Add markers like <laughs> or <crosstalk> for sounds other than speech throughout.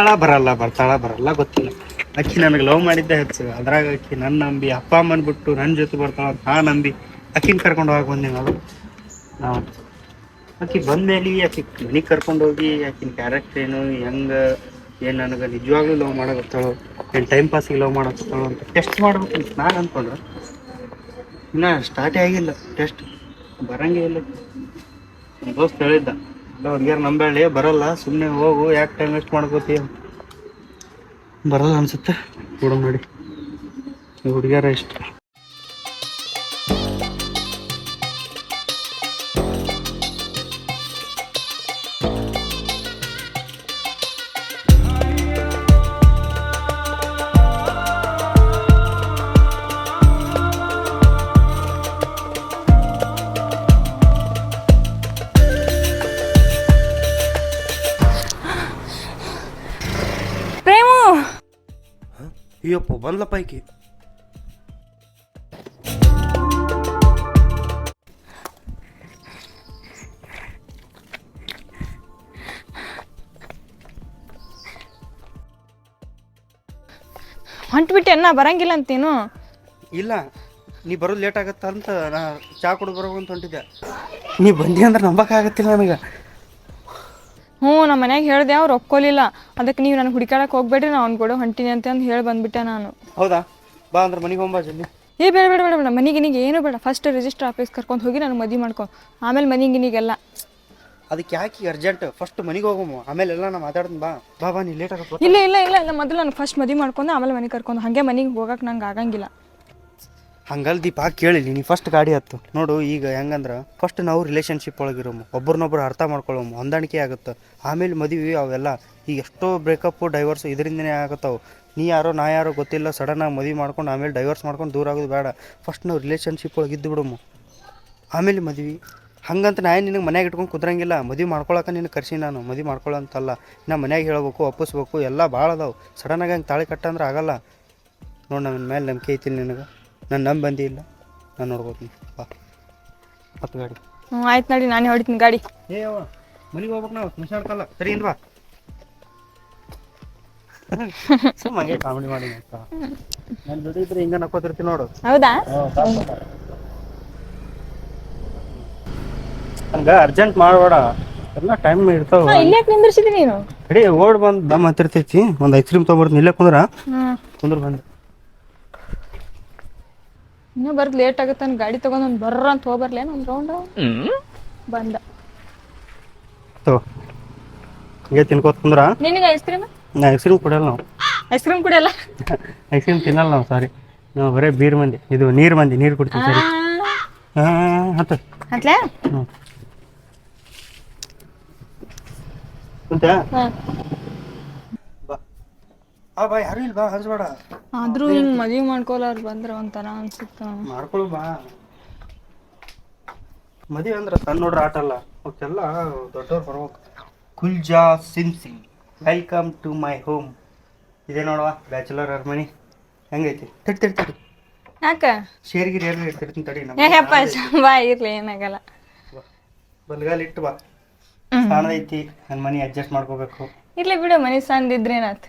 ಬರ್ತಾಳ, ಬರಲ್ಲ ಬರ್ತಾಳ, ಬರಲ್ಲ, ಗೊತ್ತಿಲ್ಲ. ಅಕ್ಕಿ ನನಗೆ ಲವ್ ಮಾಡಿದ್ದೆ ಹೆಚ್ಚು. ಅದ್ರಾಗ ಅಕ್ಕಿ ನನ್ನ ನಂಬಿ, ಅಪ್ಪ ಅಮ್ಮನ ಬಿಟ್ಟು ನನ್ನ ಜೊತೆ ಬರ್ತಾಳ ಅಂತ ನಾ ನಂಬಿ ಅಕ್ಕಿನ ಕರ್ಕೊಂಡು ಹೋಗಿ ಬಂದೆ ನಾವು ನಾವು ಆಕಿ ಬಂದ್ಮೇಲೆ ಆಕಿ ಮನೆಗೆ ಕರ್ಕೊಂಡು ಹೋಗಿ ಆಕಿನ ಕ್ಯಾರೆಕ್ಟರ್ ಏನು, ಹೆಂಗ, ಏನು ನನಗೆ ನಿಜವಾಗ್ಲೂ ಲವ್ ಮಾಡಕತ್ತಾಳು, ಏನು ಟೈಮ್ ಪಾಸಿಗೆ ಲವ್ ಮಾಡಕತ್ತಾಳು ಅಂತ ಟೆಸ್ಟ್ ಮಾಡ್ಬೇಕು ಅಂತ ನಾನು ಅನ್ಕೊಂಡ್ರೆ. ಇನ್ನ ಸ್ಟಾರ್ಟೇ ಆಗಿಲ್ಲ ಟೆಸ್ಟ್ ಬರಂಗೇ ಇಲ್ಲ. ದೋಸ್ತ ಹೇಳಿದ್ದ ಅವ್ರಿಗೆ ನಂಬೇಳಿ ಬರಲ್ಲ ಸುಮ್ಮನೆ ಹೋಗು, ಯಾಕೆ ಟೈಮ್ ವೇಸ್ಟ್ ಮಾಡ್ಕೋತೀಯ ಬರಲ್ಲ ಅನ್ಸುತ್ತೆ. ಕೂಡ ಮಾಡಿ ಹುಡುಗಿಯರ ಇಷ್ಟ ಅಯ್ಯಪ್ಪ ಬಂದ್ಲ ಈಕಿ ಹೊಂಟ್ಬಿಟ್ಟೆ ಅನ್ನ ಬರಂಗಿಲ್ಲ ಅಂತೇನು? ಇಲ್ಲ ನೀ ಬರೋದು ಲೇಟ್ ಆಗತ್ತ ಅಂತ ನಾ ಚಾ ಕುಡಿದು ಬರೋ ಅಂತ ಹೊಂಟಿದ್ದೆ. ನೀ ಬಂದಿ ಅಂದ್ರೆ ನಂಬಕ್ಕಾಗತ್ತಿಲ್ಲ ನನಗೆ. ಹ್ಞೂ ನಮ್ಮ ಮನ್ಯಾಗ ಹೇಳ್ದೆ ಅವ್ರು ಒಪ್ಕೊಲಿಲ್ಲ. ಅದಕ್ಕೆ ನೀವು ನನಗೆ ಹುಡುಕಾಡಕ್ಕೆ ಹೋಗ್ಬೇಡ್ರಿ ನಾನು ಅವ್ನ ಕೂಡ ಹೊಂಟಿನಿ ಅಂತ ಅಂದು ಹೇಳಿ ಬಂದ್ಬಿಟ್ಟೆ ನಾನು. ಹೌದಾ? ಬಾ ಅಂದ್ರೆ ಮನೆಗೆ ಹೋಗ್ಬಾ ಜಲ್ದಿ. ಏ ಬೇಡ ಬೇಡ ಬೇಡ ಬೇಡ ಮನೆಗೆ ನಿನಗೆ ಏನು ಬೇಡ. ಫಸ್ಟ್ ರಿಜಿಸ್ಟರ್ ಆಫೀಸ್ ಕರ್ಕೊಂಡು ಹೋಗಿ ನಾನು ಮದುವೆ ಮಾಡ್ಕೊ. ಆಮೇಲೆ ಮನೆಗೆ ನಿನಗೆಲ್ಲ ಅದಕ್ಕೆ ಯಾಕೆ ಅರ್ಜೆಂಟ್ ಫಸ್ಟ್ ಮನೆಗೆ ಹೋಗಮ್ಮ ಆಮೇಲೆ ಎಲ್ಲ ನಾ ಮಾತಾಡ್ತೀನಿ ಬಾ. ಬಾ ಬಾ ನೀ ಲೇಟ್ ಆಗತ್ತ ಇಲ್ಲ ಇಲ್ಲ ಇಲ್ಲ ಇಲ್ಲ ಮೊದಲು ನಾನು ಫಸ್ಟ್ ಮದುವೆ ಮಾಡ್ಕೊಂಡು ಆಮೇಲೆ ಮನೆಗೆ ಕರ್ಕೊಂಡು. ಹಾಗೆ ಮನೆಗೆ ಹೋಗಕ್ಕೆ ನಂಗೆ ಆಗಂಗಿಲ್ಲ. ಹಂಗಲ್ ದೀಪ ಕೇಳಿಲಿ, ನೀ ಫಸ್ಟ್ ಗಾಡಿ ಹತ್ತು. ನೋಡು, ಈಗ ಹೆಂಗಂದ್ರೆ ಫಸ್ಟ್ ನಾವು ರಿಲೇಷನ್ಶಿಪ್ ಒಳಗಿರೋಮು, ಒಬ್ರನ್ನೊಬ್ರು ಅರ್ಥ ಮಾಡ್ಕೊಳ್ಳೋಮು ಹೊಂದಾಣಿಕೆ ಆಗುತ್ತೆ. ಆಮೇಲೆ ಮದುವೆ ಅವೆಲ್ಲ, ಈಗ ಎಷ್ಟೋ ಬ್ರೇಕಪ್ಪು ಡೈವರ್ಸ್ ಇದರಿಂದನೇ ಆಗತ್ತಾವು. ನೀ ಯಾರೋ, ನಾ ಯಾರೋ ಗೊತ್ತಿಲ್ಲ ಸಡನ್ನಾಗಿ ಮದುವೆ ಮಾಡ್ಕೊಂಡು, ಆಮೇಲೆ ಡೈವರ್ಸ್ ಮಾಡ್ಕೊಂಡು ದೂರ ಆಗೋದು ಬೇಡ. ಫಸ್ಟ್ ನಾವು ರಿಲೇಶನ್ಶಿಪ್ ಒಳಗೆ ಇದ್ದು ಬಿಡೋಮು. ಆಮೇಲೆ ಮದುವೆ. ಹಂಗಂತ ನಾ ನಿನಗೆ ಮನ್ಯಾಗ ಇಟ್ಕೊಂಡು ಕುದ್ರಂಗಿಲ್ಲ. ಮದುವೆ ಮಾಡ್ಕೊಳಕ್ಕೆ ನಿನಗೆ ಕರ್ಸಿ ನಾನು, ಮದುವೆ ಮಾಡ್ಕೊಳ್ಳೋಂತಲ್ಲ ನಾ ಮನ್ಯಾಗ ಹೇಳಬೇಕು, ಒಪ್ಪಿಸ್ಬೇಕು, ಎಲ್ಲ ಭಾಳ ಅದಾವೆ. ಸಡನ್ನಾಗಿ ಹಂಗೆ ತಾಳಿ ಕಟ್ಟಂದ್ರೆ ಆಗಲ್ಲ. ನೋಡಿ ನನ್ನ ಮೇಲೆ ನಂಬಿಕೆ ಐತಿಲ್ಲ ನಿನಗೆ. ನಾನು ಬಂದಿ ಇಲ್ಲ. ನಾನು ನೋಡ್ಕೋತೀನಿ. ಬಾ. ಹತ್ತು ಗಾಡಿ. ಹ್ಞೂ ಆಯ್ತು ನೋಡಿ ನಾನೇ ಹೊಡಿತೀನಿ ಗಾಡಿ. ಏ ಅವ ಮನೆಗೆ ಹೋಗ್ಬೇಕು ನಾವು ಮುಷಾಡ್ಕಲ್ಲ ಸರಿ ಇಲ್ವಾ ಸುಮ್ಮ ಹಂಗೆ ಕಾಮಿಡಿ ಮಾಡಿ ಅಂತ. ನನ್ನ ಜೊತೆ ಇದ್ರೆ ಹಿಂಗೆ ನಕ್ಕೋತಿರ್ತೀನಿ ನೋಡು. ಹೌದಾ? ಹಂಗ ಅರ್ಜೆಂಟ್ ಮಾಡಬೇಡ. ಎಲ್ಲ ಟೈಮ್ ಇರ್ತಾವ. ಇಲ್ಲಿ ಯಾಕೆ ನಿಂದ್ರಿಸಿದಿ ನೀನು? ರೆಡಿ ಓಡ್ ಬಂದು ದಮ್ ಹತ್ತಿರ್ತೈತಿ. ಒಂದು ಐಸ್ ಕ್ರೀಮ್ ತಗೊಂಡ್ಬರ್ತೀನಿ ಇಲ್ಲೇ ಕುಂದ್ರ? ಹ್ಞೂ ಕುಂದ್ರ ಬಂದು. ಇನ್ನೂ ಬರ್ದು ಲೇಟ್ ಆಗುತ್ತೆ ನಾನು ಗಾಡಿ ತಗೊಂಡ್ ಒಂದು ಬರ್ರ ಅಂತ ಹೋಗ್ಬರ್ಲೇನು ಒಂದು ರೌಂಡ್ ಬಂದ. ತಗೋ. ಹಿಂಗೆ ತಿನ್ಕೋತ ಕುಂದ್ರ? ನಿನಗೆ ಐಸ್ ಕ್ರೀಮ್ ನಾ ಐಸ್ ಕ್ರೀಮ್ ಕುಡಿಯಲ್ಲ ನಾವು. ಐಸ್ ಕ್ರೀಮ್ ಕುಡಿಯಲ್ಲ? <laughs> ಐಸ್ ಕ್ರೀಮ್ ತಿನ್ನಲ್ಲ ನಾವು ಸಾರಿ ನಾವು ಬರೇ ಬೀರ್ ಮಂದಿ. ಇದು ನೀರು ಮಂದಿ ನೀರು ಕುಡಿತೀವಿ ಸರಿ ಹಾಂ ಹತ್ತು. ಅತ್ಲೇ ಹ್ಞೂ ಹಾ ಹಾಂ. ಬಾ. ಆ ಬಾ ಯಾರು ಇಲ್ಲ ಬಾ ಹರಿಸ್ಬೇಡ. ಆದ್ರೂ ಹಿಂಗ್ ಮದ್ವಿ ಮಾಡ್ಕೊಲಾರ ಬಂದ್ರ ಒಂಥರ ಅನ್ಸುತ್ತ. ಮಾಡ್ಕೊಳು ಬಾ. ಮದಿ ಅಂದ್ರ ಸಣ್ಣ ನೋಡ್ರ ಆಟ ಅಲ್ಲ ಅವಕ್ಕೆಲ್ಲ ದೊಡ್ಡವ್ರು ಬರ್ಬೇಕು. ಕುಲ್ಜಾ ಸಿನ್ಸಿ Singh welcome to my home. ಇದೆ ನೋಡುವ ಬ್ಯಾಚುಲರ್ ಅರ್ಮನಿ. ಹೆಂಗೈತಿ? ತಡಿ ತಡಿ ತಡಿ. ಯಾಕ? ಶೇರ್ಗಿರಿ ಏನು ಇರ್ತಿರ್ತೀನಿ ತಡಿ ನಮ್ಮ ಬಾ ಇರ್ಲಿ ಏನಾಗಲ್ಲ. ಬಲ್ಗಾಲ್ ಇಟ್ಟು ಬಾ. ಸಣ್ಣದೈತಿ ನನ್ನ ಮನಿ ಅಡ್ಜಸ್ಟ್ ಮಾಡ್ಕೋಬೇಕು. ಇರ್ಲಿ ಬಿಡು ಮನಿ ಸಣ್ಣದಿದ್ರೆ ಏನಾಯ್ತು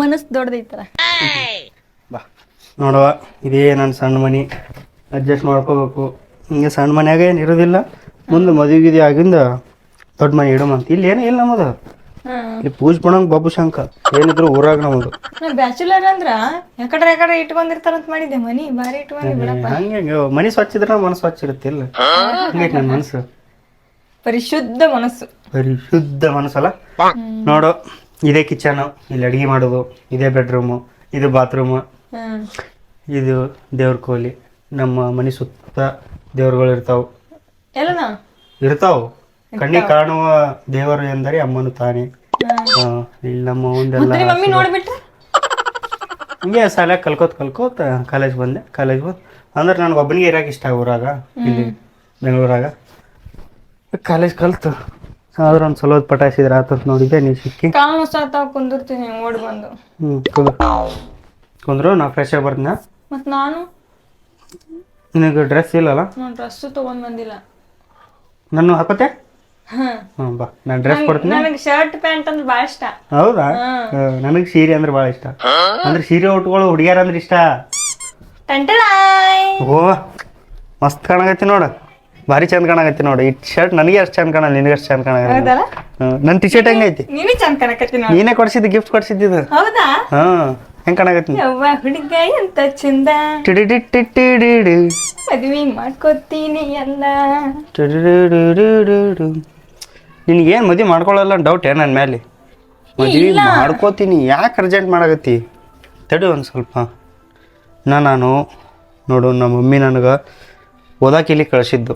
ಮನಸ್ಸು ದೊಡ್ಡದೈತಲ್ಲ. ನೋಡುವ ಇದೇ ನನ್ನ ಸಣ್ಣ ಮನೆ. ಅಡ್ಜಸ್ಟ್ ಮಾಡ್ಕೋಬೇಕು. ಹಿಂಗೆ ಸಣ್ಣ ಮನೆಯಾಗ ಏನು ಇರೋದಿಲ್ಲ. ಮುಂದೆ ಮದುವೆ ಇದೆ ಆಗಿಂದ ದೊಡ್ಡ ಮನೆ ಇಡಮಂತ ಇಲ್ಲಿ ಏನೂ ಇಲ್ಲ ನಮ್ಮದು. ಇಲ್ಲಿ ಪೂಜೆ ಪಣಂಗ್ ಬಾಬು ಶಂಕ ಏನಿದ್ರು ಊರಾಗ ನಮ್ದು ಬ್ಯಾಚುಲರ್ ಅಂದ್ರ ಯಾಕಡೆ ಯಾಕಡೆ ಇಟ್ಕೊಂಡಿರ್ತಾರಂತ ಮಾಡಿದ್ದೆ ಮನಿ. ಬಾರಿ ಇಟ್ಕೊಂಡಿ ಬಿಡಪ್ಪ. ಹಂಗೆ ಮನಿ ಮನೆ ಸ್ವಚ್ಛ ಇದ್ರೆ ಮನಸ್ಸು ಸ್ವಚ್ಛ ಇರುತ್ತಿಲ್ಲ ಹಂಗೈತೆ ನನ್ನ ಮನಸ್ಸು? ಪರಿಶುದ್ಧ ಮನಸ್ಸು. ಪರಿಶುದ್ಧ ಶುದ್ಧ ಮನಸ್ಸಲ್ಲ ನೋಡು ಇದೇ ಕಿಚನ್ ಇಲ್ಲಿ ಅಡಿಗೆ ಮಾಡೋದು ಇದೇ ಬೆಡ್ರೂಮು ಇದು ಬಾತ್ರೂಮು ಇದು ದೇವ್ರ ಕೋಲಿ ನಮ್ಮ ಮನೆ ಸುತ್ತ ದೇವ್ರುಗಳು ಇರ್ತಾವ. ಎಲ್ಲನ? ಇರ್ತಾವ. ಕಣ್ಣಿಗೆ ಕಾಣುವ ದೇವರು ಎಂದರೆ ಅಮ್ಮನು ತಾನೇ. ಹಾ, ಇಲ್ಲಿ ನಮ್ಮ ಒಂದೆಲ್ಲ ನಿಮ್ಮ ಮಮ್ಮಿ ನೋಡ್ಬಿಟ್ರೆ? ಹಿಂಗೆ ಸಾಲ ಕಲ್ಕೋತ ಕಲ್ಕೋತ ಕಾಲೇಜ್ ಬಂದೆ. ಕಾಲೇಜ್ ಬಂದು ಅಂದ್ರೆ ನನಗೆ ಒಬ್ಬನಿಗೆ ಇರಕ್ಕೆ ಇಷ್ಟ ಊರಾಗ ಇಲ್ಲಿ ಬೆಂಗಳೂರಾಗ. ಕಾಲೇಜ್ ಕಲ್ತು. ಆದ್ರೆ ಒಂದು ಸಲೋದ್ ಪಟಾಯಿಸಿದ್ರೆ ಆತ ನೋಡಿದ್ದೆ ನೀ ಸಿಕ್ಕಿ. ಕಾಲು ಕುಂದಿರ್ತೀನಿ ಓಡ್ ಬಂದು. ಹ್ಞೂ ಕುಂದ್ರು. ನಾ ಫ್ರೆಶ್ ಆಗಿ ಬರ್ತೀನ ಮತ್ ನಾನು? ನಿನಗೆ ಡ್ರೆಸ್ ಇಲ್ಲಲ್ಲ? ನಾನು ಡ್ರೆಸ್ ತೊಗೊಂಡು ಬಂದಿಲ್ಲ. ನಾನು ಹಾಕೋತೆ? ಹ್ಞೂ ಬಾ. ನಾನು ಡ್ರೆಸ್ ಕೊಡ್ತೀನಿ. ನನಗೆ ಶರ್ಟ್ ಪ್ಯಾಂಟ್ ಅಂದ್ರೆ ಭಾಳ ಇಷ್ಟ. ಹೌದಾ? ನನಗೆ ಸೀರೆ ಅಂದ್ರೆ ಭಾಳ ಇಷ್ಟ. ಅಂದ್ರೆ ಸೀರೆ ಉಟ್ಕೊಳ್ಳೋ ಹುಡುಗಿಯರ ಅಂದ್ರೆ ಇಷ್ಟ. ಓ ಮಸ್ತ್ ಕಾಣಕತ್ತಿ ನೋಡು. ಭಾರಿ ಚಂದ ಕಾಣಕತ್ತಿ ನೋಡು. ಈ ಶರ್ಟ್ ನನಗೆ ಅಷ್ಟು ಚಂದ ಕಾಣಲ್ಲ ನಿನಗೆ ಅಷ್ಟು ಚಂದ ಹೌದಲ್ಲ? ನನ್ನ ಟಿ ಶರ್ಟ್ ಹೆಂಗೈತಿ? ನೀನೇ ಚಂದ ಕಾಣಕತ್ತಿ ನೋಡಿ. ನೀನೇ ಕೊಡ್ಸಿದ್ದು ಗಿಫ್ಟ್ ಕೊಡ್ಸಿದ್ದು ಹೌದಾ? ಹಾ. ಹೆಂಗ್ ಕಾಣಕತ್ತಿ? ಯವ್ವ ಹುಡುಗ ಎಂತ ಚಂದ? ಟಿಡಿಡಿಟ್ಟಿಟ್ಟಿಡಿಡಿ. ಮದ್ವಿ ಮಾಡ್ಕೋತೀನಿ ಎಲ್ಲ. ನಿನಗೇನ್ ಮದ್ವಿ ಮಾಡ್ಕೊಳ್ಳಲ್ಲ ಡೌಟ್ ಏನ್ ನನ್ನ ಮೇಲೆ ಮದ್ವಿ ಮಾಡ್ಕೋತೀನಿ ಯಾಕೆ ಅರ್ಜೆಂಟ್ ಮಾಡಕತ್ತಿ? ತಡಿ ಒಂದು ಸ್ವಲ್ಪ. ನಾ ನಾನು ನೋಡು ನಮ್ಮ ಮಮ್ಮಿ ನನಗೆ ಓದಾಕ ಇಲ್ಲಿ ಕಳಿಸಿದ್ದು.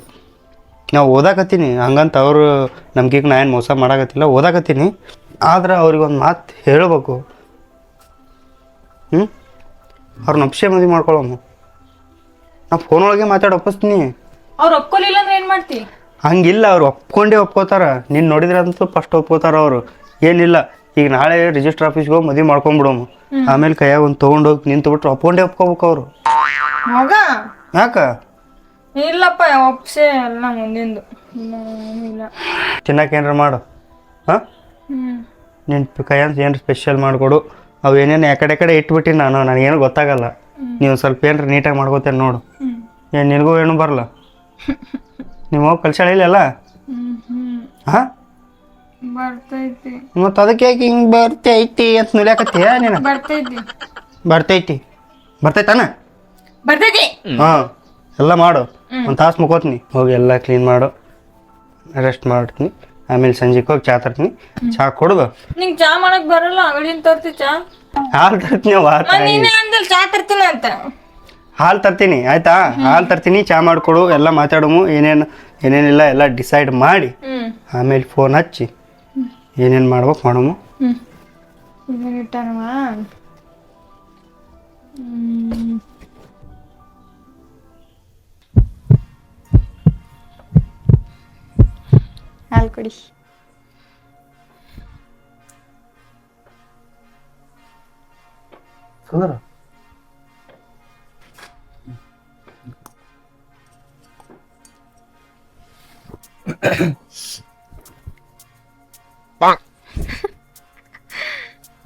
ನಾವು ಓದಾಕತ್ತೀನಿ ಹಂಗಂತ ಅವರು ನಮ್ಗೀಗ ನಾ ಏನು ಮೋಸ ಮಾಡಾಕತ್ತಿಲ್ಲ ಓದಾಕತ್ತೀನಿ. ಆದ್ರೆ ಅವ್ರಿಗೆ ಒಂದು ಮಾತು ಹೇಳ್ಬೇಕು. ಹ್ಞೂ ಅವ್ರನ್ನ ಅಪ್ಸೆ ಮದುವೆ ಮಾಡ್ಕೊಳಮ್ಮ ನಾ ಫೋನ್ ಒಳಗೆ ಮಾತಾಡಿ ಒಪ್ಪಿಸ್ತೀನಿ. ಅವ್ರು ಒಪ್ಕೊಲಿಲ್ಲ ಅಂದ್ರೆ ಏನು ಮಾಡ್ತಿ? ಹಂಗಿಲ್ಲ ಅವ್ರು ಒಪ್ಕೊಂಡೇ ಒಪ್ಕೋತಾರ. ನೀನು ನೋಡಿದ್ರೆ ಅಂತೂ ಫಸ್ಟ್ ಒಪ್ಕೋತಾರ ಅವರು. ಏನಿಲ್ಲ ಈಗ ನಾಳೆ ರಿಜಿಸ್ಟರ್ ಆಫೀಸ್ಗೆ ಹೋಗಿ ಮದುವೆ ಮಾಡ್ಕೊಂಬಿಡೋಮ ಆಮೇಲೆ ಕೈಯಾಗ ಒಂದು ತೊಗೊಂಡೋಗಿ ನಿಂತು ಬಿಟ್ರೆ ಒಪ್ಕೊಂಡೇ ಒಪ್ಕೋಬೇಕು ಅವರು. ಮಗ? ಯಾಕ? ಇಲ್ಲಪ್ಪ ಒಪ್ಸೆ ಎಲ್ಲ ಮುಂದಿಂದು. ಇಲ್ಲ, ಇಲ್ಲ ತಿನ್ನಕ್ಕೆ ಏನಾರ ಮಾಡು. ಹಾಂ? ಹ್ಮ್. ನಿನ್ನ ಕೈಯಂತ ಏನು ಸ್ಪೆಷಲ್ ಮಾಡಿಕೊಡು. ಅವು ಏನೇನು ಯಾಕಡೆ ಕಡೆ ಇಟ್ಬಿಟ್ಟಿನಿ ನಾನು ನನಗೇನು ಗೊತ್ತಾಗಲ್ಲ. ನೀವು ಸ್ವಲ್ಪ ಏನಾರ ನೀಟಾಗಿ ಮಾಡ್ಕೋತೇನೆ ನೋಡು. ಏನು ನಿನಗೂ ಏನು ಬರಲ್ಲ <laughs> ನಿಮ್ಮ ಹೋಗಿ ಕಲ್ಸಾಳ ಇಲ್ಲಲ್ಲ? ಹ್ಮ್ ಹ್ಮ್. ಹಾಂ ಬರ್ತೈತಿ. ಮತ್ತು ಅದಕ್ಕೆ ಯಾಕೆ ಹಿಂಗೆ ಬರ್ತೈತಿ ಅಂತ ನುಲಿಯಾಕತ್ತೀಯ ನೀನು? ಬರ್ತೈತಿ. ಬರ್ತೈತಿ. ಬರ್ತೈತಾನ? ಬರ್ತೈತಿ. ಹಾಂ ಎಲ್ಲ ಮಾಡು. ಒಂದು ತಾಸು ಮುಕೋತೀನಿ. ಹೋಗಿ ಎಲ್ಲ ಕ್ಲೀನ್ ಮಾಡು. ರೆಸ್ಟ್ ಮಾಡ್ತೀನಿ. ಆಮೇಲೆ ಸಂಜೆಗೆ ಹೋಗಿ ಚಾ ತರ್ತೀನಿ. ಚಾ ಕೊಡುದು? ನಿಂಗ್ ಚಾ ಮಾಡಕ್ ಬರಲ್ಲ ಅಂಗಡಿಯಿಂದ ತರ್ತಿ ಚಾ. ಹಾಲು ತರ್ತೀನಿ. ನೀನೇ ಅಂದಲ್ ಚಾ ತರ್ತೀನಿ ಅಂತ. ಹಾಲು ತರ್ತೀನಿ ಆಯ್ತಾ? ಹಾಲು ತರ್ತೀನಿ ಚಾ ಮಾಡ್ಕೊಡು ಎಲ್ಲ ಮಾತಾಡಮು ಏನೇನು ಏನೇನಿಲ್ಲ ಎಲ್ಲ ಡಿಸೈಡ್ ಮಾಡಿ ಆಮೇಲೆ ಫೋನ್ ಹಚ್ಚಿ ಏನೇನು ಮಾಡ್ಬೇಕು ಮಾಡಮು. ಹ್ಮ್. ಹಾಲು ಕುಡಿ.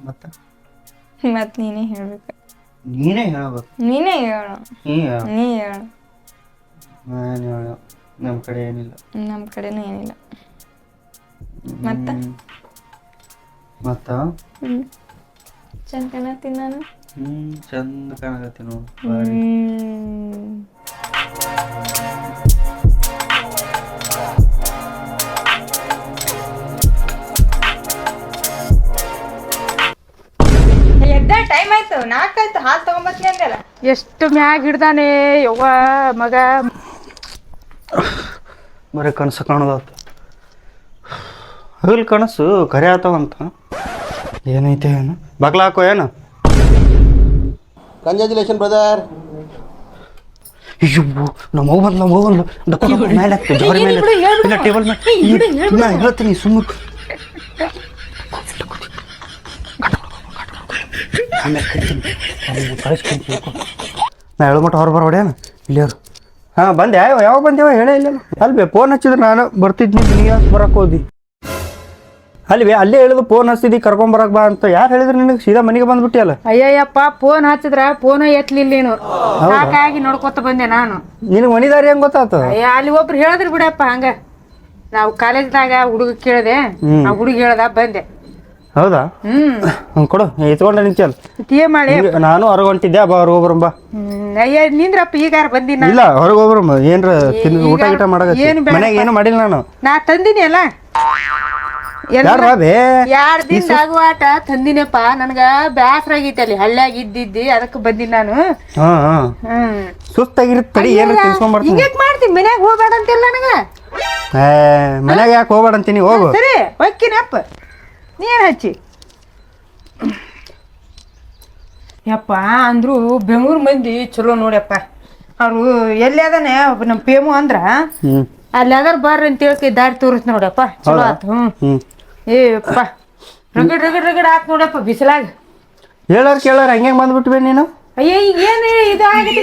ಮತ್ತೆ? ಮತ್ ನೀನೇ ಹೇಳ್ಬೇಕು. ನೀನೇ ಹೇಳ್ಬೇಕು. ನೀನೇ ಹೇಳು. ನೀ ಹೇಳು. ನೀ ಹೇಳು. ನಾನು ಹೇಳು. ನಮ್ಮ ಕಡೆ ಏನಿಲ್ಲ. ನಮ್ಮ ಕಡೆನೂ ಏನಿಲ್ಲ. ಮತ್ತ? ಮತ್ತ? ಹ್ಮ್. ಚಂದ ಕಾಣತ್ತೀನಿ ನಾನು. ಹ್ಞೂ ಚಂದ ಕಾಣಕತ್ತಿ ನೋಡು. ಹ್ಮ್. ಎದ್ದ ಟೈಮ್ ಆಯ್ತು. ನಾಲ್ಕಾಯ್ತು ಹಾಲು ತಗೊಂಬತ್ನಿ ಅಂದಲ್ಲ ಎಷ್ಟು ಮ್ಯಾಗ ಹಿಡ್ದಾನೆ ಯವ್ವ ಮಗ. ಬರೀ ಕನಸು ಕಾಣೋದಾತ. ಹಗಲ್ ಕನಸು ಕರೆ ಆತವಂತ ಏನೈತೆ ಏನು? ಬಗ್ಲ ಹಾಕೋ ಏನು? ಕಂಗ್ರ್ಯಾಚುಲೇಷನ್ ಬ್ರದರ್ ಅಯ್ಯೋ ನಮ್ಮ ಮಗು ನಮ್ಮ ಮಗು ಬಂದ್ಲು. ಮೇಲೆ ಜೋರಿ ಮೇಲೆ. ಇಲ್ಲ ಟೇಬಲ್ ಮೇಲೆ. ನಾ ಹೇಳ್ತೀನಿ ಸುಮ್ಮನೆ ಆಮೇಲೆ ಕರಿತೀನಿ. ಅವ್ನಿಗೆ ಕಳಿಸ್ತೀನಿ ನಾ ಹೇಳೋ ಮಟ್ಟ ಹೊರ ಬರಬೇಡೇನು ಇಲ್ಲಿ ಅವ್ರು ಹಾಂ ಬಂದೆ. ಯಾವ ಯಾವಾಗ ಬಂದೇವ ಹೇಳೇ ಇಲ್ಲ ಅಲ್ಲಿ ಫೋನ್ ಹಚ್ಚಿದ್ರೆ ನಾನು ಬರ್ತಿದ್ನಿ ನೀ ಯಾಕೆ ಬರಕ್ಕೆ ಹೋದಿ? ಅಲ್ವೇ? ಅಲ್ಲೇ ಹೇಳಿದ್ರು ಫೋನ್ ಹಚ್ಚಿದಿ ಕರ್ಕೊಂಬರಕ್ ಬಾ ಅಂತ. ಯಾರು ಹೇಳಿದ್ರು ನಿನಗೆ? ಸೀದಾ ಮನೆಗೆ ಬಂದ್ಬಿಟ್ಟಿಯಲ್ಲ? ಅಯ್ಯಯ್ಯಪ್ಪ ಫೋನ್ ಹಚ್ಚಿದ್ರ ಫೋನ್ ಎತ್ತಲಿಲ್ಲ ನೀನು. ಸಾಕಾಗಿ ನೋಡ್ಕೊತ ಬಂದೆ ನಾನು. ನಿನಗೆ ಮನಿದಾರಿ ಹೆಂಗ್ ಗೊತ್ತಾಯ್ತು ಅಯ್ಯ ಅಲ್ಲಿ ಒಬ್ರು ಹೇಳಿದ್ರು ಬಿಡಪ್ಪ ಹಂಗ. ನಾವು ಕಾಲೇಜ್ದಾಗ ಹುಡುಗ ಕೇಳಿದೆ ಆ ಹುಡುಗ ಹೇಳ್ದ ಬಂದೆ. ಹೌದಾ? ಹ್ಮ್. ಕೊಡು ಎತ್ಕೊಂಡೆ ನಿಂತಲ್ಲ ಟೀ ಮಾಡಿ ನಾನು ಹೊರಗೆ ಹೊಂಟಿದ್ದೆ ಬಾ ಹೊರಗೆ ಅಯ್ಯ ನಿಂದ್ರಪ್ಪ ಈಗಾರ ಬಂದಿನ ಇಲ್ಲ ಹೊರಗೆ ಹೋಗ್ಬರಂ ಏನ್ರ ತಿಂದು ಊಟ ಗೀಟ ಮಾಡಕತ್ತಿ. ಮನೆಗೆ ಏನು ಮಾಡಿಲ್ಲ ನಾನು. ನಾ ತಂದಿನಿ ಅಲ್ಲ? ಯಾರ ಎರಡು ಎರಡ್ ದಿನ ಆಗುವಾಟ ತಂದಿನಪ್ಪ? ನನ್ಗ ಬ್ಯಾಸರ ಆಗೈತಿ ಅಲ್ಲಿ ಹಳ್ಳ್ಯಾಗ ಇದ್ದಿದ್ದಿ ಅದಕ್ಕೆ ಬಂದಿನಿ ನಾನು ಸುಸ್ತಾಗಿರುತ್ತೆ ತಡಿ ಏನು ತಿನ್ಸ್ಕೊಂಬರ್ತೀನಿ. ಹಿಂಗ್ಯಾಕ್ ಮಾಡ್ತೀನಿ? ಮನ್ಯಾಗ ಹೋಗ್ಬೇಡ ಅಂತಿಲ್ಲ ನನಗ? ಏ ಮನ್ಯಾಗ ಯಾಕೆ ಹೋಗ್ಬೇಡ ಅಂತೀನಿ ಹೋಗು. ಸರಿ ಹೊಕ್ಕಿನಪ್ಪ ನೀನ್ ಹಚ್ಚಿ? ಯಪ್ಪ ಅಂದ್ರು ಬೆಂಗಳೂರು ಮಂದಿ ಚಲೋ ನೋಡ್ಯಪ್ಪ. ಅವರು ಎಲ್ಲಿ ಅದಾನೆ? ನಮ್ಮ ಪೇಮು ಅಂದ್ರ? ಹ್ಞೂ ಅಲ್ಲಿ ಅದಾರ ಬರ್ರಿ ಅಂತ ಹೇಳ್ಕಿ ದಾರಿ ತೋರಿಸ್ ನೋಡಪ್ಪ. ಚಲೋ ಆತು ಹ್ಮ್. ಏಪ್ಪ. ರಗಡ್ ರಗಡ್ ರಗಡ್ ಆತ್ ನೋಡಪ್ಪ ಬಿಸಿಲಾಗ. ಹೇಳೋರ್ ಕೇಳೋರ್ ಹಂಗೆ ಬಂದ್ಬಿಟ್ವಿ ನೀನು? ಅಯ್ಯ ಈಗ ಏನು ಇದು ಆಗೈತಿ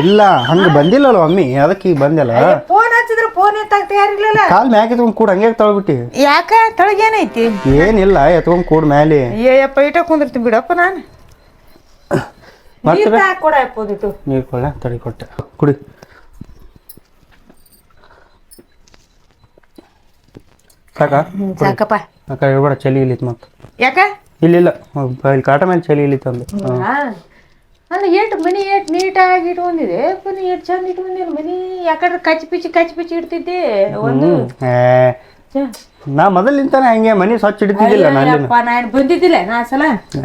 ಇಲ್ಲ ಹಂಗ ಬಂದಿಲ್ಲಲ್ಲ ಅಮ್ಮಿ ಅದಕ್ಕೆ ಈಗ ಬಂದಿಲ್ಲ? ಫೋನ್ ಹಚ್ಚಿದ್ರೆ ಫೋನ್ ಎತ್ತಾಗ ಯಾರಿಲ್ಲಲ್ಲ ಕಾಲ್ ಮ್ಯಾಗ ಎತ್ಕೊಂಡ್ ಕೂಡ ಹಂಗೆ ತಳ್ಬಿಟ್ಟಿ. ಯಾಕ? ತಳಗೇನೈತಿ ಏನಿಲ್ಲ ಎತ್ಕೊಂಡ್ ಕೂಡ ಮ್ಯಾಲೆ. ಅಯ್ಯಪ್ಪ ಇಟ ಕುಂದಿರ್ತೀನಿ ಬಿಡಪ್ಪ ನಾನು. ಮತ್ತೆ ನೀರ್ ಕೊಡ ತಡಿ ಕೊಟ್ಟೆ. ಕುಡಿ. ಸಾಕ? ಸಾಕಪ್ಪ. ಅಕ್ಕ ಹೇಳ್ಬೇಡ ಚಳಿ ಇಲ್ಲಿತ್ತು ಮತ್ತೆ. ಯಾಕ? ಇಲ್ಲಿಲ್ಲ ಇಲ್ಲಿ ಕಾಟ ಮೇಲೆ ಚಳಿ ಇಲ್ಲಿತ್ತು ಅಂದೆ. ಅಲ್ಲ ಏಟ್ ಮನಿ ಏಟ್ ನೀಟಾಗಿ ಇಟ್ಕೊಂಡಿದೆ. ಮನಿ ಏಟ್ ಚಂದ ಇಟ್ಕೊಂಡಿಲ್ಲ ಮನಿ. ಯಾಕಂದ್ರೆ ಕಚ್ಚಿ ಪಿಚ್ಚಿ ಕಚ್ಚಿ ಪಿಚ್ಚಿ ಇಡ್ತಿದ್ದೆ. ಒಂದು. ನಾ ಮೊದಲಿಂತಾನೆ ಹಂಗೆ ಮನಿ ಸ್ವಚ್ಛ ಇಡ್ತಿದ್ದಿಲ್ಲ ನಾನು ನಾನು ಬಂದಿದ್ದಿಲ್ಲ ನಾ ಸಲ.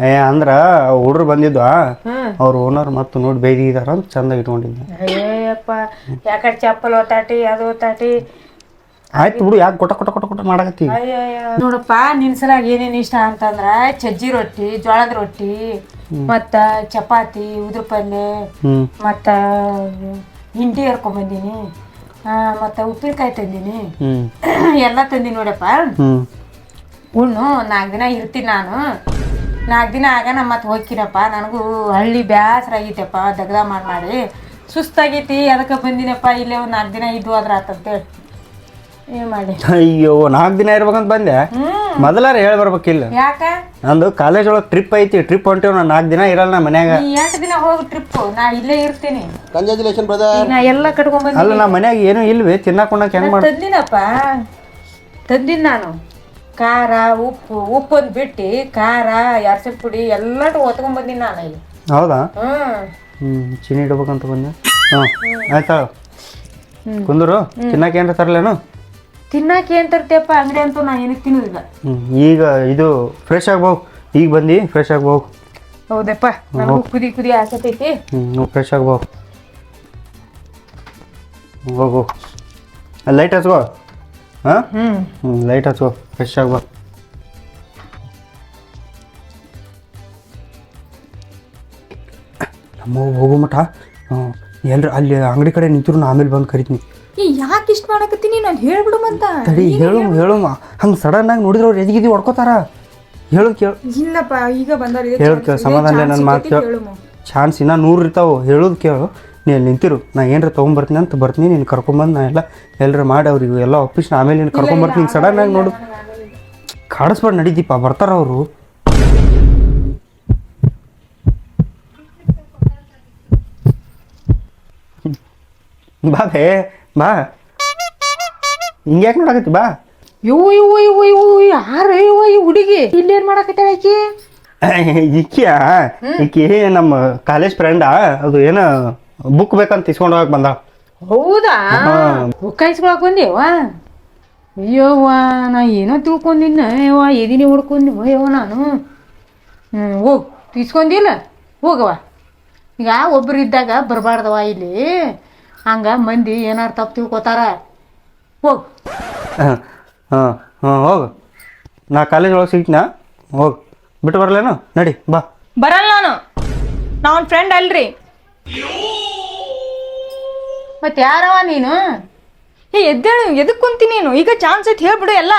ಏ ಅಂದ್ರ ಹುಡ್ರು ಬಂದಿದ್ವ? ಅವ್ರ ಓನರ್ ಮತ್ತು ನೋಡಿ ಬೈದಿದಾರ ಅಂತ ಚಂದ ಇಟ್ಕೊಂಡಿದ್ದೆ. ಅಯ್ಯಪ್ಪ ಯಾಕಡೆ ಚಪ್ಪಲ್ ಓತಾಟಿ ಅದು ಓತಾಟಿ ಆಯ್ತು ಬಿಡು ಯಾಕೆ ಕೊಟ್ಟ ಕೊಟ್ಟ ಕೊಟ್ಟ ಕೊಟ್ಟ ಮಾಡಕತ್ತಿ? ನೋಡಪ್ಪ ನಿನ್ ಸಲಾಗ ಏನೇನು ಇಷ್ಟ ಅಂತಂದ್ರ ಸಜ್ಜಿ ರೊಟ್ಟಿ ಜೋಳದ ರೊಟ್ಟಿ ಮತ್ತ ಚಪಾತಿ ಉದ್ರ ಪಲ್ಯ ಮತ್ತ ಹಿಂಡಿ ಹರ್ಕೊಂಡ್ ಬಂದೀನಿ. ಮತ್ತ ಉಪ್ಪಿನಕಾಯಿ ತಂದೀನಿ. ಎಲ್ಲ ತಂದೀನಿ ನೋಡಪ್ಪ. ಉಣ್ಣು ನಾಲ್ಕು ದಿನ ಇರ್ತೀನಿ ನಾನು. ನಾಲ್ಕು ದಿನ ಆಗ ಮತ್ತೆ ಹೋಗ್ತೀನಪ್ಪ. ನನಗೂ ಹಳ್ಳಿ ಬ್ಯಾಸರ ಆಗೈತೆಪ್ಪ ದಗದ ಮಾಡಿ ಮಾಡಿ. ಸುಸ್ತಾಗೈತಿ ಅದಕ್ಕೆ ಬಂದಿನಪ್ಪ ಇಲ್ಲೇ ಒಂದು ನಾಲ್ಕು ದಿನ ಇದ್ದು ಅದ್ರ ಆತಂತೇಳಿ ಮಾಡಿ? ಅಯ್ಯೋ ನಾಲ್ಕು ದಿನ ಇರ್ಬೇಕಂತ ಬಂದೆ. ಮೊದಲಾರ ಹೇಳಿ ಬರ್ಬೇಕಿಲ್ಲ. ಯಾಕ? ನಂದು ಕಾಲೇಜ್ ಒಳಗೆ ಟ್ರಿಪ್ ಐತಿ ಟ್ರಿಪ್ ಹೊಂಟೇವ್ ನಾನು ನಾಲ್ಕು ದಿನ ಇರಲ್ಲ ನಾ ಮನ್ಯಾಗ. ನೀ ಎಂಟು ದಿನ ಹೋಗಿ ಟ್ರಿಪ್ ನಾ ಇಲ್ಲೇ ಇರ್ತೀನಿ. ಕಂಗ್ರ್ಯಾಚುಲೇಷನ್ ಬ್ರದರ್ ನಾ ಎಲ್ಲ ಕಟ್ಕೊಂಡ್ ಅಲ್ಲ ನಾ ಮನ್ಯಾಗ ಏನು ಇಲ್ವೇ ತಿನ್ನಾಕ ಉಣ್ಣಾಕ ಹೆಂಗ್ ಮಾಡಿ ತಂದಿನಪ್ಪ. ತಂದಿನ ನಾನು. ಖಾರ ಉಪ್ಪು ಉಪ್ಪೊಂದು ಬಿಟ್ಟು ಖಾರ ಎರಸಿನ ಪುಡಿ ಎಲ್ಲಟು ಒತ್ಕೊಂಡ್ ಬಂದಿನಿ ನಾನು ಇಲ್ಲಿ. ಹೌದಾ? ಹ್ಮ್. ಹ್ಮ್ ಚೀನಿ ಇಡ್ಬೇಕಂತ ಬಂದೆ. ಹಾಂ ಆಯ್ತಾ? ಕುಂದರು ತಿನ್ನಾಕ ಏನಾರ ತರಲೇನು? ತಿನ್ನಾಕ ಏನ್ ತರ್ತೀಯಪ್ಪ? ಅಂಗಡಿ ಅಂತೂ ನಾ ಏನಕ್ಕೆ ತಿನ್ನೋದಿಲ್ಲ. ಹ್ಮ್ ಈಗ ಇದು ಫ್ರೆಶ್ ಆಗ್ಬೋವು ಈಗ ಬಂದು ಫ್ರೆಶ್ ಆಗ್ಬೋವು ಹೌದಪ್ಪ? ನನಗೂ ಕುದಿ ಕುದಿ ಆಸತೈತಿ ಹ್ಞೂ ಫ್ರೆಶ್ ಆಗ್ಬೋವು ಹೋಗು. ಲೈಟ್ ಹಚ್ಕೋ. ಹಾಂ? ಹ್ಮ್. ಹ್ಞೂ ಲೈಟ್ ಹಚ್ಕೋ. ಫ್ರೆಶ್ ಆಗ್ಬೋ. ನಮ್ಮ ಹೋಗು ಮಠ. ಎಲ್ಲರೂ ಅಲ್ಲಿ ಅಂಗಡಿ ಕಡೆ ನಿಂತರು ನಾ ಆಮೇಲೆ ಬಂದು ಕರಿತೀನಿ. ಯಾಕೆ ಇಷ್ಟ ಮಾಡಕತ್ತೀನಿ? ನಾನು ಹೇಳ್ಬಿಡು ಅಂತ ತಡಿ ಹೇಳು ಹೇಳು. ಹಂಗೆ ಸಡನ್ ಆಗಿ ನೋಡಿದ್ರೆ ಅವ್ರು ಎದಿಗಿದಿ ಹೊಡ್ಕೋತಾರ? ಹೇಳು ಕೇಳು. ಇಲ್ಲಪ್ಪ ಈಗ ಬಂದವ್ರು ಹೇಳು ಕೇಳು. ಸಮಾಧಾನ ನನ್ನ ಮಾತು ಕೇಳು. ಚಾನ್ಸ್ ಇನ್ನೂ ನೂರು ಇರ್ತಾವೆ. ಹೇಳೋದು ಕೇಳು. ನೀನು ನಿಂತಿರು. ನಾ ಏನ್ರ ತೊಗೊಂಬರ್ತೀನಿ ಅಂತ ಬರ್ತೀನಿ. ನೀನು ಕರ್ಕೊಂಬಂದು ನಾ ಎಲ್ಲ ಎಲ್ಲರ ಮಾಡಿ ಅವ್ರಿಗೆ ಎಲ್ಲ ಆಫೀಸ್ನ ಆಮೇಲೆ ನೀನು ಕರ್ಕೊಂಬರ್ತೀನಿ. ಸಡನ್ ಆಗಿ ನೋಡು. ಕಾಡಿಸ್ಬೇಡ ನಡೀತಿಪ್ಪ. ಬರ್ತಾರ ಅವರು. ಬಾ. ಬೇ. ಹಿಂಗ್ಯಾಕೆ ನೋಡಕತ್ತಿ ಬಾ. ಇವು ಇವು ಇವು ಇವು ಯಾರು ಇವು ಈ ಹುಡುಗಿ? ಇಲ್ಲೇನ್ ಮಾಡಕತ್ತಾಳ ಆಕಿ <laughs> ಈಕಿಯ? ಈಕಿ ನಮ್ಮ ಕಾಲೇಜ್ ಫ್ರೆಂಡಾ ಅದು ಏನೋ ಬುಕ್ ಬೇಕಂತ ಇಸ್ಕೊಂಡು ಹೋಗಕ್ ಬಂದ. ಹೌದಾ? ಕಾಯಿಸ್ಕೊಳಕ್ ಬಂದೇವ? ಅಯ್ಯೋವ್ವ ನಾ ಏನೋ ತಿಳ್ಕೊಂಡಿನ ಯವ್ವ ಎದಿನಿ ಹೊಡ್ಕೊಂಡಿವ ಅಯ್ಯೋ ನಾನು. ಹ್ಞೂ ಹೋಗ್ ಇಸ್ಕೊಂಡಿಲ್ಲ? ಹೋಗವ ಈಗ ಒಬ್ರು ಇದ್ದಾಗ ಬರಬಾರ್ದವ ಇಲ್ಲಿ. ಹಂಗ ಮಂದಿ ಏನಾರು ತಪ್ಪು ತಿಳ್ಕೊತಾರ. ಹೋಗ್. ಹಾಂ ಹಾಂ ಹಾಂ ಹೋಗು. ನಾ ಕಾಲೇಜ್ ಒಳಗೆ ಸಿಗ್ತೀನ? ಹೋಗು. ಬಿಟ್ಟು ಬರಲೇನು ನಡಿ ಬಾ. ಬರಲ್ಲ ನಾನು. ನಾ ಅವ್ನ ಫ್ರೆಂಡ್ ಅಲ್ರಿ. ಮತ್ತೆ ಯಾರವ ನೀನು? ಏ ಎದ್ದೇಳು. ಎದಕ್ಕೆ ಕುಂತೀನಿ ನೀನು? ಈಗ ಚಾನ್ಸ್ ಐತಿ ಹೇಳ್ಬಿಡು ಎಲ್ಲ.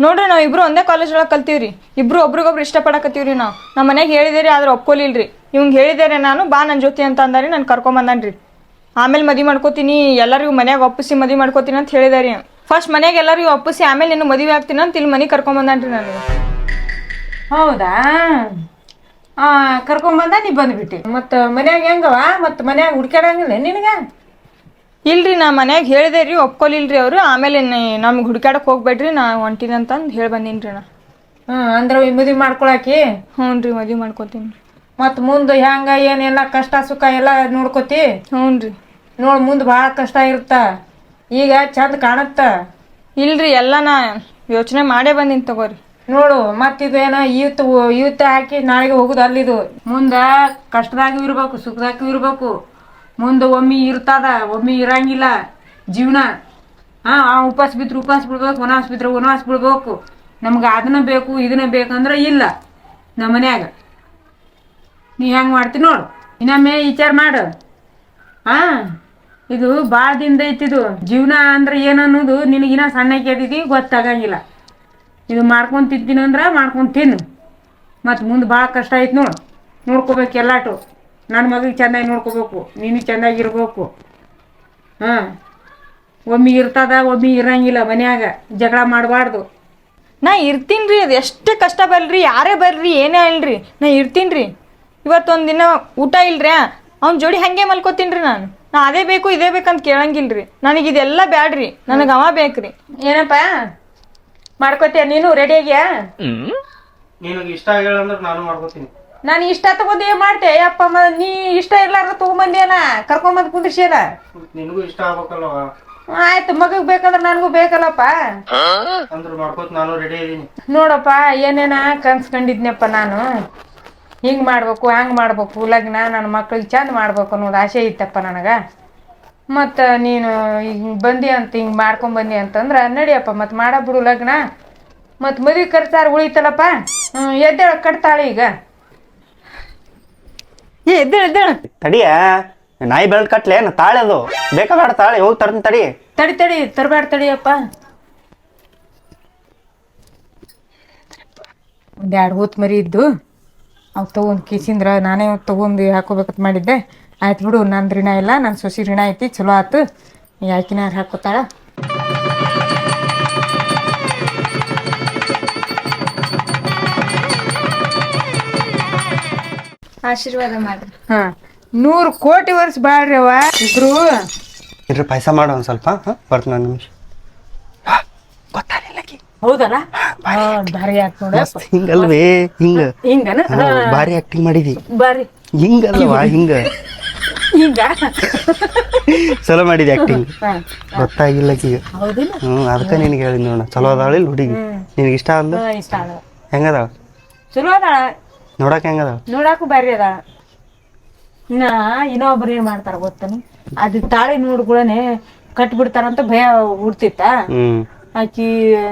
ನೋಡ್ರಿ ನಾವು ಇಬ್ರು ಒಂದೇ ಕಾಲೇಜ್ ಒಳಗೆ ಕಲ್ತೀವ್ರಿ. ಇಬ್ರು ಒಬ್ರಿಗೊಬ್ರು ಇಷ್ಟಪಡಕತ್ತೀವ್ರಿ ನಾವು. ನಮ್ಮ ಮನೆಗೆ ಹೇಳಿದೇರಿ ಆದ್ರೆ ಒಪ್ಕೊಲಿಲ್ರಿ. ಇವಂಗೆ ಹೇಳಿದ್ದಾರೆ ನಾನು ಬಾ ನನ್ನ ಜೊತೆ ಅಂತ ಅಂದಾರಿ ನಾನು ಕರ್ಕೊಂಬಂದನ್ರಿ. ಆಮೇಲೆ ಮದುವೆ ಮಾಡ್ಕೋತೀನಿ ಎಲ್ಲರಿಗೂ ಮನ್ಯಾಗ ಒಪ್ಪಿಸಿ ಮದುವೆ ಮಾಡ್ಕೋತೀನಿ ಅಂತ ಹೇಳಿದಾರಿ ಫಸ್ಟ್ ಮನೆಯಾಗ ಎಲ್ಲರಿಗೂ ಒಪ್ಪಿಸಿ ಆಮೇಲೆ ನಿನ್ನ ಮದುವೆ ಆಗ್ತೀನಿ ಅಂತ ಇಲ್ಲಿ ಮನೆಗೆ ಕರ್ಕೊಂಬಂದನ್ರಿ ನಾನು. ಹೌದಾ? ಕರ್ಕೊಂಬಂದ ನೀ ಬಂದ್ಬಿಟ್ಟಿ. ಮತ್ತು ಮನ್ಯಾಗ ಹೆಂಗವ ಮತ್ತು ಮನ್ಯಾಗ ಹುಡ್ಕ್ಯಾಡಂಗಿಲ್ಲ ನಿನಗೆ? ಇಲ್ರಿ ನಾ ಮನ್ಯಾಗ ಹೇಳಿದೆ ರೀ ಒಪ್ಕೊಲಿಲ್ರಿ ಅವರು. ಆಮೇಲೆ ನಮ್ಗೆ ಹುಡ್ಕ್ಯಾಡಕ್ಕೆ ಹೋಗ್ಬೇಡ್ರಿ ನಾ ಹೊಂಟಿನಿ ಅಂತಂದು ಹೇಳಿ ಬಂದೀನಿ ನಾ. ಹ್ಞೂ ಅಂದ್ರೆ ಮದುವೆ ಮಾಡ್ಕೊಳಕಿ? ಹ್ಞೂ ರೀ ಮದುವೆ ಮಾಡ್ಕೋತೀನಿ. ರೀ ಮತ್ತು ಮುಂದೆ ಹೆಂಗ ಏನೆಲ್ಲ ಕಷ್ಟ ಸುಖ ಎಲ್ಲ ನೋಡ್ಕೋತಿ? ಹ್ಞೂ ನೋಡ್ ನೋಡು ಮುಂದೆ ಭಾಳ ಕಷ್ಟ ಇರುತ್ತ. ಈಗ ಚಂದ ಕಾಣತ್ತ. ಇಲ್ರಿ ಎಲ್ಲ ನಾ ಯೋಚನೆ ಮಾಡೇ ಬಂದೀನಿ ತಗೋರಿ. ನೋಡು ಮತ್ತಿದು ಏನೋ ಇವತ್ತು ಇವತ್ತು ಹಾಕಿ ನಾಳೆಗೆ ಹೋಗುದು ಅಲ್ಲಿದು ಮುಂದ ಕಷ್ಟದಾಗೂ ಇರ್ಬೇಕು ಸುಖದಾಗೂ ಇರ್ಬೇಕು. ಮುಂದೆ ಒಮ್ಮೆ ಇರ್ತದ ಒಮ್ಮೆ ಇರಂಗಿಲ್ಲ ಜೀವನ. ಹಾ ಆ ಉಪವಾಸ ಬಿದ್ರು ಉಪವಾಸ ಬಿಡ್ಬೇಕು ವನವಾಸ ಬಿದ್ರೆ ವನವಾಸ ಬಿಡ್ಬೇಕು. ನಮ್ಗೆ ಅದನ್ನ ಬೇಕು ಇದನ್ನ ಬೇಕಂದ್ರೆ ಇಲ್ಲ ನಮ್ಮ ಮನ್ಯಾಗ ನೀ ಹೆಂಗೆ ಮಾಡ್ತಿ ನೋಡು. ಇನ್ನೊಮ್ಮೆ ವಿಚಾರ ಮಾಡು. ಹಾಂ ಇದು ಭಾಳ ಐತಿದು ಜೀವನ ಅಂದ್ರೆ ಏನು ಅನ್ನೋದು ನಿನಗಿನ ಸಣ್ಣ ಕೇಳಿದಿ ಗೊತ್ತಾಗಂಗಿಲ್ಲ. ಇದು ಮಾಡ್ಕೊಂಡು ತಿಂತೀನಿ ಅಂದ್ರೆ ಮಾಡ್ಕೊಂಡು ತಿನ್ನು ಮತ್ತು ಮುಂದೆ ಭಾಳ ಕಷ್ಟ ಐತೆ ನೋಡು. ನೋಡ್ಕೋಬೇಕು ಎಲ್ಲಾಟು. ನನ್ನ ಮಗಿಗೆ ಚೆನ್ನಾಗಿ ನೋಡ್ಕೋಬೇಕು, ನೀನು ಚೆನ್ನಾಗಿರ್ಬೇಕು ಹಾಂ, ಒಮ್ಮೆ ಇರ್ತದ, ಒಮ್ಮೆ ಇರಂಗಿಲ್ಲ ಮನ್ಯಾಗ. ಜಗಳ ಮಾಡಬಾರ್ದು. ನಾ ಇರ್ತೀನಿ ರೀ ಅದು ಎಷ್ಟು ಕಷ್ಟ ಬರ್ರಿ ಯಾರೇ ಬರ್ರಿ, ಏನೇ ಅಲ್ರಿ ನಾ ಇರ್ತೀನಿ ರೀ ಇವತ್ತೊಂದು ದಿನ ಊಟ ಇಲ್ರಿ? ಅವ್ನ ಜೋಡಿ ಹಂಗೆ ಮಲ್ಕೋತೀನಿ ರೀ ನಾನು. ನಾ ಅದೇ ಬೇಕು ಇದೇ ಬೇಕಂತ ಕೇಳಂಗಿಲ್ರಿ. ನನಗೆ ಇದೆಲ್ಲ ಬ್ಯಾಡ್ರಿ. ನನಗೆ ಅವ ಬೇಕ್ರಿ. ಏನಪ್ಪ? ಮಾಡ್ಕೋತೀಯ? ನೀನು ರೆಡಿ ಆಗ್ಯಾ? ನಿನಗೆ ಇಷ್ಟ ಆಗಿಲ್ಲ ಅಂದ್ರೆ ನಾನು ಮಾಡ್ಕೋತೀನಿ. ನಾನು ಇಷ್ಟ ತಗೊಂಡು ಏನ್ ಮಾಡ್ತೆ ಅಪ್ಪ ನೀ ಇಷ್ಟ ಇರ್ಲಾರ್ದ ತಗೊಂಬಂದೇನ ಕರ್ಕೊಂಬಂದ್ ಕುಂದ್ರಿಸ್ಯಾರ ನಿನಗೂ ಇಷ್ಟ ಆಗ್ಬೇಕಲ್ವ? ಆಯ್ತು ಮಗಗ್ ಬೇಕಂದ್ರೆ ನನಗೂ ಬೇಕಲ್ಲಪ್ಪ. ಅಂದ್ರೆ ಮಾಡ್ಕೋತ ನಾನು ರೆಡಿ ಇದೀನಿ. ನೋಡಪ್ಪ ಏನೇನ ಕನ್ಸ್ಕೊಂಡಿದ್ನಪ್ಪ ನಾನು. ಹಿಂಗೆ ಮಾಡ್ಬೇಕು ಹಂಗೆ ಮಾಡ್ಬೇಕು ಲಗ್ನ ನನ್ನ ಮಕ್ಳಿಗೆ ಚಂದ ಮಾಡ್ಬೇಕು ಅನ್ನೋದು ಆಸೆ ಇತ್ತಪ್ಪ ನನಗೆ. ಮತ್ತು ನೀನು ಹಿಂಗೆ ಬಂದಿ ಅಂತ ಹಿಂಗೆ ಮಾಡ್ಕೊಂಬಂದಿ ಅಂತಂದ್ರೆ ನಡಿಯಪ್ಪ ಮತ್ತು ಮಾಡಬಿಡು ಲಗ್ನ. ಮತ್ತು ಮದುವೆ ಖರ್ಚಾರು ಉಳಿತಲ್ಲಪ್ಪ. ಹ್ಞೂ ಎದ್ದೇಳ ಕಟ್ತಾಳೆ ಈಗ. ಏ ಎದ್ದೇಳ ಎದ್ದೇಳ. ತಡಿಯ ನಾಯಿ ಬೆಳ್ದ್ ಕಟ್ಲೆ ನಾ ತಾಳೆ ಅದು. ಬೇಕಾ ಬೇಡ ತಾಳೆ ಹೋಗಿ ತರ್ತೀನಿ ತಡಿ. ತಡಿ ತಡಿ ತರಬೇಡ ತಡಿಯಪ್ಪ ಎರಡು ಹೂತ್ ಮರಿ ಇದ್ದು. ಅವು ತೊಗೊಂಡು ಕಿಸಿಂದ್ರ ನಾನೇ ತೊಗೊಂಡು ಹಾಕೋಬೇಕಂತ ಮಾಡಿದ್ದೆ. ಆಯ್ತು ಬಿಡು ನಂದು ಋಣ ಇಲ್ಲ ನನ್ನ ಸೊಸಿ ಋಣ ಐತಿ ಚಲೋ ಆತು. ಈಗ ಆಕಿನ ಹಾಕೋತಾಳ. ಆಶೀರ್ವಾದ ಮಾಡ್ರಿ. ಹಾಂ ನೂರು ಕೋಟಿ ವರ್ಷ ಬಾಳ್ರಿ ಅವ ಇದ್ರು ಇದ್ರ ಪಾಯಸ ಮಾಡು ಒಂದು ಸ್ವಲ್ಪ ಹಾಂ ಬರ್ತೀನಿ ಒಂದು ನಿಮಿಷ ಗೊತ್ತಾಗಿಲ್ಲ ಹೌದಲ್ಲ? ಭಾರಿ ಆತ್ ನೋಡ. ಹಿಂಗಲ್ವೇ? ಹಿಂಗ? ಹಿಂಗನ? ಭಾರಿ ಆಕ್ಟಿಂಗ್ ಮಾಡಿದಿ. ಬಾರಿ ಹಿಂಗಲ್ವಾ? ಹಿಂಗ. ಹಿಂಗ? ಚಲೋ ಮಾಡಿದಿ ಆಕ್ಟಿಂಗ್ ಗೊತ್ತಾಗಿಲ್ಲ ಈಗ ಹ್ಞೂ ಅದಕ್ಕೆ ನಿನಗೆ ಹೇಳಿದ್ ನೋಡ. ಚಲೋ ಅದಾಳಿಲ್ಲ ಹುಡುಗಿ. ನಿನಗೆ ಇಷ್ಟ ಅಂದ? ಹಾಂ ಇಷ್ಟ ಅದ ಹೆಂಗದಾಳ? ಚಲೋ ಅದಾಳ. ನೋಡಕ್ ಹೆಂಗದಾಳ? ನೋಡಾಕು ಬಾರಿ ಅದ ನಾ ಇನ್ನೊಬ್ರು ಏನ್ ಮಾಡ್ತಾರ ಗೊತ್ತನು? ಅದು ತಾಳಿ ನೋಡ್ಗಳನೆ ಕಟ್ಬಿಡ್ತಾರಂತ ಭಯ ಹುಡ್ತಿತ್ತ? ಹ್ಮ್. ಆಕಿ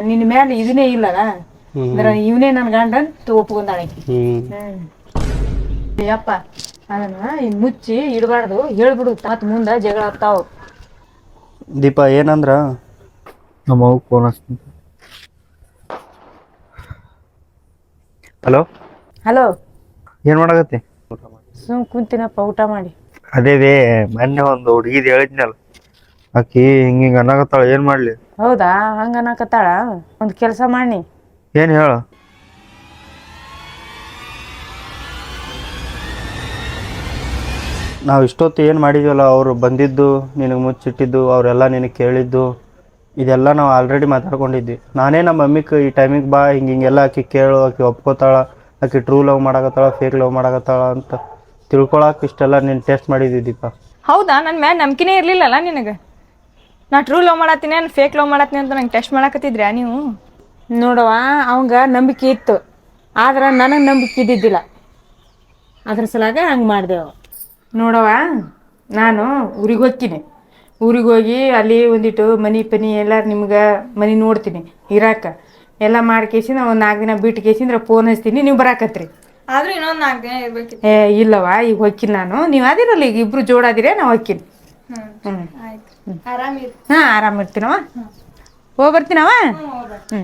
ನಿನ್ನ ಮ್ಯಾಲ ಇದನ್ನೇ ಇಲ್ಲನ. ಅಂದ್ರ ಇವನೇ ನನ್ ಗಂಡ ಅಂತ ಒಪ್ಕೊಂಡಾಳ ಆಕಿ. ಯಪ್ಪ ಅದನ್ನ ಮುಚ್ಚಿ ಇಡಬಾರ್ದು. ಹೇಳ್ಬಿಡು ತಾತ್ ಮುಂದ ಜಗಳ ಆಗ್ತಾವ. ದೀಪ ಏನಂದ್ರ? ನಮ್ಮ ಅವ್ವ ಫೋನ್ ಹಲೋ? ಹಲೋ? ಏನ್ ಮಾಡಕತ್ತಿ? ಸುಮ್ ಕುಂತಿನಪ್ಪ ಊಟ ಮಾಡಿ. ಅದೇವೇ ಮೊನ್ನೆ ಒಂದು ಹುಡುಗಿದ್ ಹೇಳಿದ್ನಲ್ಲ. ಆಕಿ ಹಿಂಗ ಹಿಂಗ ಅನ್ನಕತ್ತಾಳ ಏನ್ ಮಾಡ್ಲಿ? ಹೌದಾ? ಹಂಗ ಅನ್ನಕತ್ತಾಳ? ಒಂದು ಕೆಲಸ ಮಾಡಿ ಏನು ಹೇಳು? ನಾವು ಇಷ್ಟೊತ್ತು ಏನು ಮಾಡಿದ್ವಲ್ಲ ಅವರು ಬಂದಿದ್ದು ನಿನಗೆ ಮುಚ್ಚಿಟ್ಟಿದ್ದು ಅವರೆಲ್ಲ ನಿನಗೆ ಕೇಳಿದ್ದು ಇದೆಲ್ಲ ನಾವು ಆಲ್ರೆಡಿ ಮಾತಾಡ್ಕೊಂಡಿದ್ವಿ. ನಾನೇ ನಮ್ಮ ಮಮ್ಮಿಗೆ ಈ ಟೈಮಿಗೆ ಬಾ ಹಿಂಗೆ ಹಿಂಗೆಲ್ಲ ಆಕಿ ಕೇಳು ಆಕಿ ಒಪ್ಕೋತಾಳ ಆಕಿ ಟ್ರೂ ಲವ್ ಮಾಡಾಕತ್ತಾಳ ಫೇಕ್ ಲವ್ ಮಾಡಾಕತ್ತಾಳ ಅಂತ ತಿಳ್ಕೊಳಕ್ಕೆ ಇಷ್ಟೆಲ್ಲ ನೀನು ಟೆಸ್ಟ್ ಮಾಡಿದ್ದೀಪ ಹೌದಾ? ನನ್ನ ಮ್ಯಾಲ ನಂಬಿಕೆನೇ ಇರ್ಲಿಲ್ಲಲ್ಲ ನಿನಗೆ? ನಾ ಟ್ರೂ ಲವ್ ಮಾಡತ್ತೀನಿ ನಾನು ಫೇಕ್ ಲವ್ ಮಾಡತ್ತೀನಿ ಅಂತ ನಂಗೆ ಟೆಸ್ಟ್ ಮಾಡಕತ್ತಿದ್ರ್ಯಾ ನೀವು? ನೋಡವ ಅವಂಗ ನಂಬಿಕೆ ಇತ್ತು. ಆದ್ರೆ ನನಗೆ ನಂಬಿಕೆ ಇದ್ದಿದ್ದಿಲ್ಲ. ಅದ್ರ ಸಲಾಗ ಹಂಗೆ ಮಾಡಿದೆವು. ನೋಡವ ನಾನು ಊರಿಗೆ ಹೋಗ್ತೀನಿ. ಊರಿಗೆ ಹೋಗಿ ಅಲ್ಲಿ ಒಂದಿಟ್ಟು ಮನಿ ಪನಿ ಎಲ್ಲ ನಿಮ್ಗೆ ಮನಿ ನೋಡ್ತೀನಿ ಇರಾಕ. ಎಲ್ಲ ಮಾಡಿ ನಾವು ಒಂದು ನಾಲ್ಕು ದಿನ ಬಿಟ್ಟು ಕೇಸಿಂದ್ರ ಫೋನ್ ಹಚ್ತೀನಿ ನೀವು ಬರಾಕತ್ರಿ. ಆದ್ರೂ ಇನ್ನೊಂದು ನಾಲ್ಕು ದಿನ ಇರ್ಬೇಕು ಏ ಇಲ್ಲವಾ ಈಗ ಹೋಗ್ತೀನಿ ನಾನು. ನೀವು ಅದಿರಲ್ಲ ಈಗ ಇಬ್ರು ಜೋಡಾದಿರೇ ನಾವು ಹೋಗ್ತೀನಿ. ಹ್ಮ್ ಹ್ಞೂ ಆಯ್ತು. ಆರಾಮಿರಿ ಹಾಂ ಆರಾಮಿರ್ತೀನವ ಹೋಗಿ ಬರ್ತೀನವ ಹ್ಞೂ